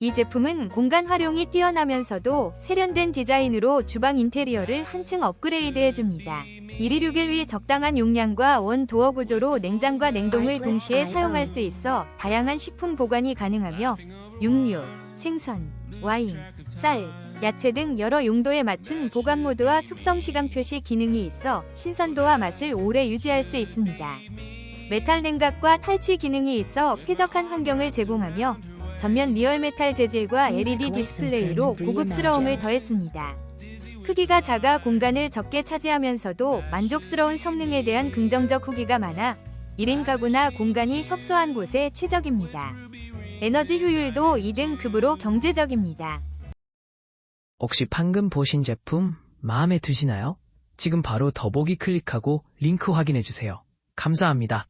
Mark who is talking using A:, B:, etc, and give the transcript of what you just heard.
A: 이 제품은 공간 활용이 뛰어나면서도 세련된 디자인으로 주방 인테리어를 한층 업그레이드해줍니다. 126일 적당한 용량과 원 도어 구조로 냉장과 냉동을 동시에 사용할 수 있어 다양한 식품 보관이 가능하며 육류, 생선, 와인, 쌀, 야채 등 여러 용도에 맞춘 보관 모드와 숙성 시간 표시 기능이 있어 신선도와 맛을 오래 유지할 수 있습니다. 메탈 냉각과 탈취 기능이 있어 쾌적한 환경을 제공하며 전면 리얼 메탈 재질과 LED 디스플레이로 고급스러움을 더했습니다. 크기가 작아 공간을 적게 차지하면서도 만족스러운 성능에 대한 긍정적 후기가 많아 1인 가구나 공간이 협소한 곳에 최적입니다. 에너지 효율도 2등 급으로 경제적입니다.
B: 혹시 방금 보신 제품 마음에 드시나요? 지금 바로 더보기 클릭하고 링크 확인해주세요. 감사합니다.